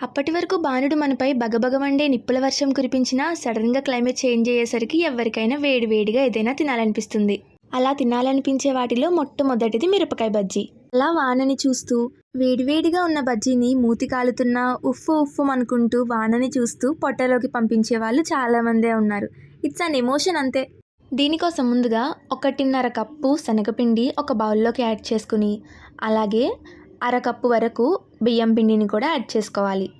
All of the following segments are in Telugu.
అప్పటి వరకు బాణుడు మనపై బగబగమండే నిప్పుల వర్షం కురిపించినా సడన్గా క్లైమేట్ చేంజ్ అయ్యేసరికి ఎవరికైనా వేడివేడిగా ఏదైనా తినాలనిపిస్తుంది. అలా తినాలనిపించే వాటిలో మొట్టమొదటిది మిరపకాయ బజ్జీ. అలా వానని చూస్తూ వేడివేడిగా ఉన్న బజ్జీని మూతి కాలుతున్నా ఉఫ్ఫు ఉఫ్ఫు అనుకుంటూ వానని చూస్తూ పొట్టలోకి పంపించే వాళ్ళు చాలామందే ఉన్నారు. ఇట్స్ అన్ ఎమోషన్ అంతే. దీనికోసం ముందుగా ఒకటిన్నర కప్పు శనగపిండి ఒక బౌల్లోకి యాడ్ చేసుకుని అలాగే అరకప్పు వరకు బియ్యం పిండిని కూడా యాడ్ చేసుకోవాలి.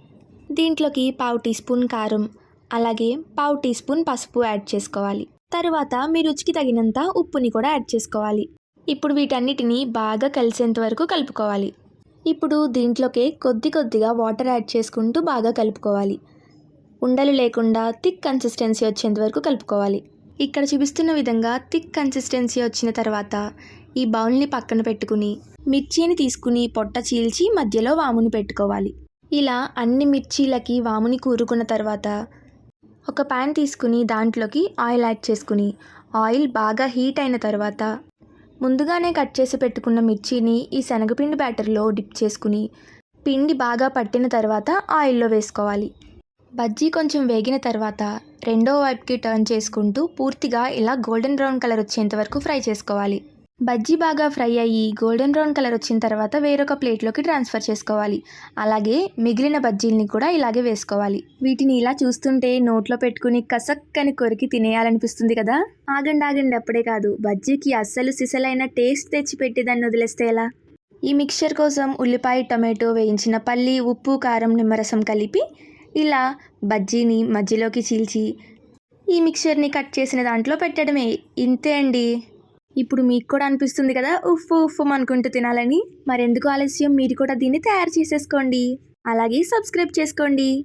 దీంట్లోకి పావు టీ స్పూన్ కారం అలాగే పావు టీ స్పూన్ పసుపు యాడ్ చేసుకోవాలి. తరువాత మీ రుచికి తగినంత ఉప్పుని కూడా యాడ్ చేసుకోవాలి. ఇప్పుడు వీటన్నిటిని బాగా కలిసేంత వరకు కలుపుకోవాలి. ఇప్పుడు దీంట్లోకి కొద్ది కొద్దిగా వాటర్ యాడ్ చేసుకుంటూ బాగా కలుపుకోవాలి. ఉండలు లేకుండా థిక్ కన్సిస్టెన్సీ వచ్చేంత వరకు కలుపుకోవాలి. ఇక్కడ చూపిస్తున్న విధంగా థిక్ కన్సిస్టెన్సీ వచ్చిన తర్వాత ఈ బౌల్ని పక్కన పెట్టుకుని మిర్చిని తీసుకుని పొట్ట చీల్చి మధ్యలో వాముని పెట్టుకోవాలి. ఇలా అన్ని మిర్చీలకి వాముని కూరుకున్న తర్వాత ఒక ప్యాన్ తీసుకుని దాంట్లోకి ఆయిల్ యాడ్ చేసుకుని ఆయిల్ బాగా హీట్ అయిన తర్వాత ముందుగానే కట్ చేసి పెట్టుకున్న మిర్చిని ఈ శనగపిండి బ్యాటర్లో డిప్ చేసుకుని పిండి బాగా పట్టిన తర్వాత ఆయిల్లో వేసుకోవాలి. బజ్జీ కొంచెం వేగిన తర్వాత రెండో వైపుకి టర్న్ చేసుకుంటూ పూర్తిగా ఇలా గోల్డెన్ బ్రౌన్ కలర్ వచ్చేంత వరకు ఫ్రై చేసుకోవాలి. బజ్జీ బాగా ఫ్రై అయ్యి గోల్డెన్ బ్రౌన్ కలర్ వచ్చిన తర్వాత వేరొక ప్లేట్లోకి ట్రాన్స్ఫర్ చేసుకోవాలి. అలాగే మిగిలిన బజ్జీల్ని కూడా ఇలాగే వేసుకోవాలి. వీటిని ఇలా చూస్తుంటే నోట్లో పెట్టుకుని కసక్కని కొరికి తినేయాలనిపిస్తుంది కదా? ఆగండి ఆగండి అప్పుడే కాదు. బజ్జీకి అస్సలు సిసలైన టేస్ట్ తెచ్చిపెట్టి దాన్ని వదిలేస్తే ఎలా? ఈ మిక్చర్ కోసం ఉల్లిపాయ టొమాటో వేయించిన పల్లి ఉప్పు కారం నిమ్మరసం కలిపి ఇలా బజ్జీని మధ్యలోకి చీల్చి ఈ మిక్చర్ని కట్ చేసిన దాంట్లో పెట్టడమే. ఇంతే అండి. ఇప్పుడు మీకు కూడా అనిపిస్తుంది కదా ఉఫ్ ఉఫ్ అనుకుంటూ తినాలని. మరెందుకు ఆలస్యం? మీరు కూడా దీన్ని తయారు చేసేసుకోండి. అలాగే సబ్స్క్రైబ్ చేసుకోండి.